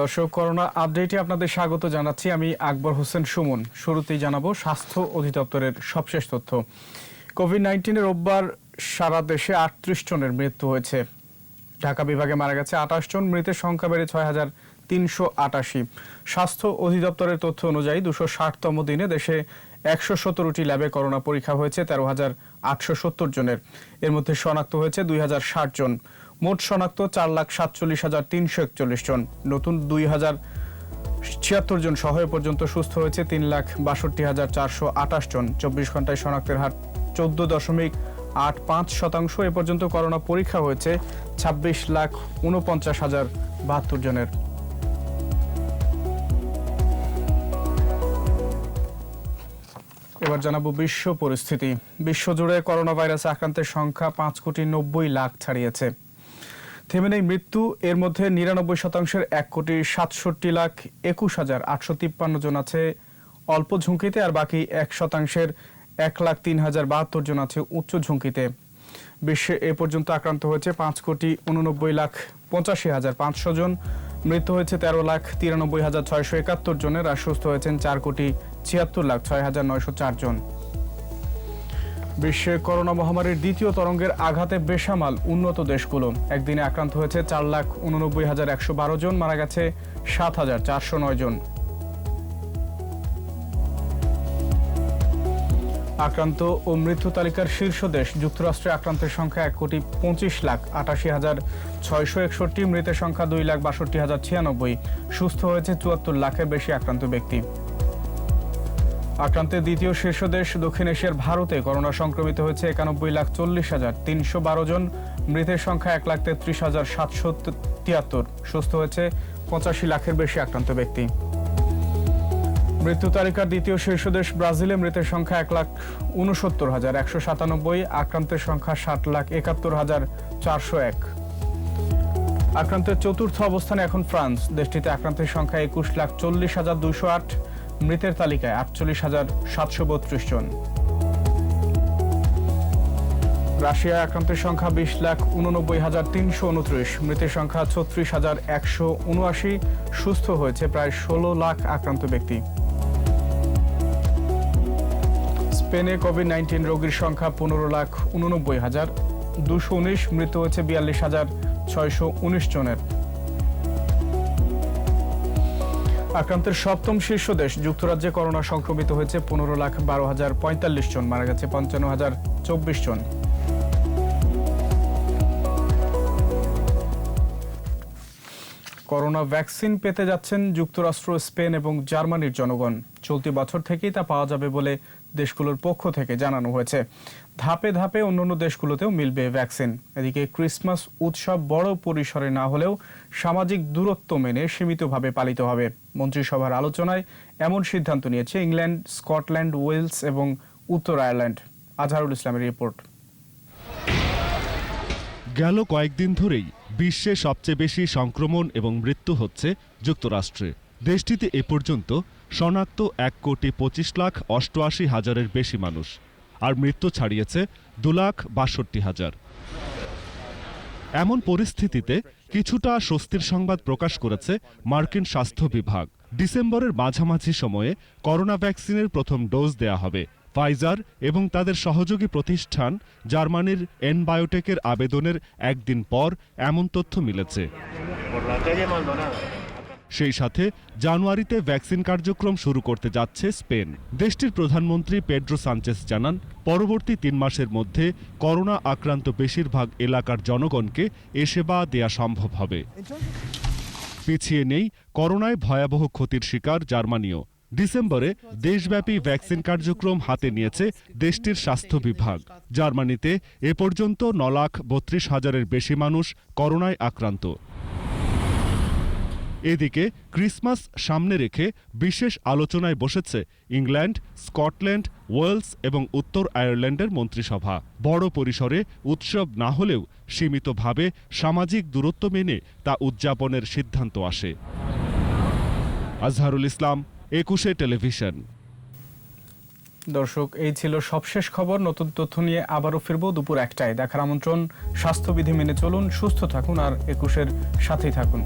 দর্শক, করোনা আপডেটে আপনাদের স্বাগত জানাচ্ছি আমি আকবর হোসেন সুমন। শুরুতেই জানাব স্বাস্থ্য অধিদপ্তরের সবশেষ তথ্য। কোভিড নাইন্টিনের রোববার সারা দেশে আটত্রিশ জনের মৃত্যু হয়েছে। ঢাকা বিভাগে মারা গেছে আঠাশ জন, মৃতের সংখ্যা বেড়ে ছয় হাজার তিনশো আটাশি। স্বাস্থ্য অধিদপ্তরের তথ্য অনুযায়ী দুশো ষাটতম দিনে দেশে একশো সতেরোটি ল্যাবে করোনা পরীক্ষা হয়েছে, তেরো হাজার আটশো সত্তর জনের। এর মধ্যে শনাক্ত হয়েছে দুই হাজার ষাট জন। মোট শনাক্ত চার লাখ সাতচল্লিশ হাজার তিনশো একচল্লিশ জন। নতুন দুই হাজার ছিয়াত্তর জন সহ পর্যন্ত সুস্থ হয়েছে তিন লাখ বাষট্টি হাজার চারশো আটাশ জন। চব্বিশ ঘন্টায় শনাক্তের হার চোদ্দ দশমিক আট পাঁচ শতাংশ। এ পর্যন্ত করোনা পরীক্ষা হয়েছে ছাব্বিশ লাখ উনপঞ্চাশ হাজার বাহাত্তর জনের। এবার জানাব বিশ্ব পরিস্থিতি। বিশ্বজুড়ে করোনা ভাইরাসে আক্রান্তের সংখ্যা পাঁচ কোটি নব্বই লাখ ছাড়িয়েছে। থেমে নেই মৃত্যু। এর মধ্যে নিরানব্বই শতাংশের এক কোটি সাতষট্টি লাখ একুশ হাজার আটশো তিপ্পান্ন জন আছে। অল্প ঝুঁকিতে আর বাকি এক শতাংশের এক লাখ তিন হাজার বাহাত্তর জন আছে উচ্চ ঝুঁকিতে। বিশ্বে এ পর্যন্ত আক্রান্ত হয়েছে পাঁচ কোটি উননব্বই লাখ পঁচাশি হাজার পাঁচশো জন। মৃত্যু হয়েছে তেরো লাখ তিরানব্বই হাজার ছয়শো একাত্তর জনের আর সুস্থ হয়েছেন চার কোটি ছিয়াত্তর লাখ ছয় হাজার নয়শো চার জন। বিশ্বে করোনা মহামারীর দ্বিতীয় তরঙ্গের আঘাতে বেসামাল উন্নত দেশগুলো। একদিনে আক্রান্ত হয়েছে চার লাখ উননব্বই হাজার একশো বারো জন, মারা গেছে সাত হাজার চারশো নয় জন। আক্রান্ত ও মৃত্যু তালিকার শীর্ষ দেশ, যুক্তরাষ্ট্রে আক্রান্তের সংখ্যা এক কোটি পঁচিশ লাখ আটাশি হাজার ছয়শো একষট্টি, মৃতের সংখ্যা দুই লাখ বাষট্টি হাজার ছিয়ানব্বই। সুস্থ হয়েছে চুয়াত্তর লাখের বেশি আক্রান্ত ব্যক্তি। আক্রান্তের দ্বিতীয় শীর্ষ দেশ দক্ষিণ এশিয়ার ভারতে করোনা সংক্রমিত হয়েছে একানব্বই লাখ চল্লিশ হাজার তিনশো বারো জন। মৃতের সংখ্যা এক লাখ তেত্রিশ হাজার সাতশো তিয়াত্তর। সুস্থ হয়েছে পঁচাশি লাখের বেশি আক্রান্ত ব্যক্তি। মৃত্যু তালিকার দ্বিতীয় শীর্ষ দেশ ব্রাজিলে মৃতের সংখ্যা এক লাখ উনসত্তর হাজার একশো সাতানব্বই, আক্রান্তের সংখ্যা ষাট লাখ একাত্তর হাজার চারশো এক। আক্রান্তের চতুর্থ অবস্থানে এখন ফ্রান্স। দেশটিতে আক্রান্তের সংখ্যা একুশ লাখ চল্লিশ হাজার দুশো আট। মৃতের তালিকায় আটচল্লিশ হাজার সাতশো বত্রিশ জন। রাশিয়ায় আক্রান্তের সংখ্যা বিশ লাখ উননব্বই হাজার তিনশো উনত্রিশ। মৃতের সংখ্যা ছত্রিশ হাজার একশো উনআশি। সুস্থ হয়েছে প্রায় ষোলো লাখ আক্রান্ত ব্যক্তি। স্পেনে কোভিড নাইন্টিন রোগীর সংখ্যা পনেরো লাখ উননব্বই হাজার। দুশো উনিশ মৃত্যু হয়েছে বিয়াল্লিশ হাজার ছয়শো উনিশ জনের। আক্রান্তের সপ্তম শীর্ষ দেশ যুক্তরাজ্যে করোনা সংক্রমিত হয়েছে পনেরো লাখ বারো হাজার পঁয়তাল্লিশ জন, মারা গেছে পঞ্চান্ন হাজার চব্বিশ জন। করোনা ভ্যাকসিন পেতে যাচ্ছেন যুক্তরাষ্ট্র, স্পেন এবং জার্মানির জনগণ। চলতি বছর থেকেই তা পাওয়া যাবে বলে দেশগুলোর পক্ষ থেকে জানানো হয়েছে। ধাপে ধাপে অন্যান্য দেশগুলোতেও মিলবে ভ্যাকসিন। এদিকে ক্রিসমাস উৎসব বড় পরিসরে না হলেও সামাজিক দূরত্ব মেনে সীমিতভাবে পালিত হবে। মন্ত্রিসভার আলোচনায় এমন সিদ্ধান্ত নিয়েছে ইংল্যান্ড, স্কটল্যান্ড, ওয়েলস এবং উত্তর আয়ারল্যান্ড। আজহারুল ইসলামের রিপোর্ট। গেল কয়েকদিন ধরেই বিশ্বে সবচেয়ে বেশি সংক্রমণ এবং মৃত্যু হচ্ছে যুক্তরাষ্ট্রে। দেশটিতে এ পর্যন্ত শনাক্ত এক কোটি পঁচিশ লাখ অষ্টআশি হাজারের বেশি মানুষ। আর মৃত্যু ছাড়িয়েছে দু লাখ বাষট্টি হাজার। এমন পরিস্থিতিতে কিছুটা স্বস্তির সংবাদ প্রকাশ করেছে মার্কিন স্বাস্থ্য বিভাগ। ডিসেম্বরের মাঝামাঝি সময়ে করোনা ভ্যাকসিনের প্রথম ডোজ দেয়া হবে ফাইজার এবং তাদের সহযোগী প্রতিষ্ঠান জার্মানির এনবায়োটেকের আবেদনের একদিন পর এমন তথ্য মিলেছে। সেই সাথে জানুয়ারিতে ভ্যাকসিন কার্যক্রম শুরু করতে যাচ্ছে স্পেন। দেশটির প্রধানমন্ত্রী পেড্রো সানচেস জানান, পরবর্তী তিন মাসের মধ্যে করোনা আক্রান্ত বেশিরভাগ এলাকার জনগণকে এ সেবা দেয়া সম্ভব হবে। পিছিয়ে নেই করোনায় ভয়াবহ ক্ষতির শিকার জার্মানিও। ডিসেম্বরে দেশব্যাপী ভ্যাকসিন কার্যক্রম হাতে নিয়েছে দেশটির স্বাস্থ্য বিভাগ। জার্মানিতে এ পর্যন্ত ন লাখ বত্রিশ হাজারের বেশি মানুষ করোনায় আক্রান্ত। এদিকে ক্রিসমাস সামনে রেখে বিশেষ আলোচনায় বসেছে ইংল্যান্ড, স্কটল্যান্ড, ওয়েলস এবং উত্তর আয়ারল্যান্ডের মন্ত্রিসভা। বড় পরিসরে উৎসব না হলেও সীমিতভাবে সামাজিক দূরত্ব মেনে তা উদযাপনের সিদ্ধান্ত আসে। আজহারুল ইসলাম, একুশে টেলিভিশন। দর্শক, এই ছিল সবশেষ খবর। নতুন তথ্য নিয়ে আবারও ফিরবো দুপুর একটায়। দেখার আমন্ত্রণ, স্বাস্থ্যবিধি মেনে চলুন, সুস্থ থাকুন আর একুশের সাথেই থাকুন।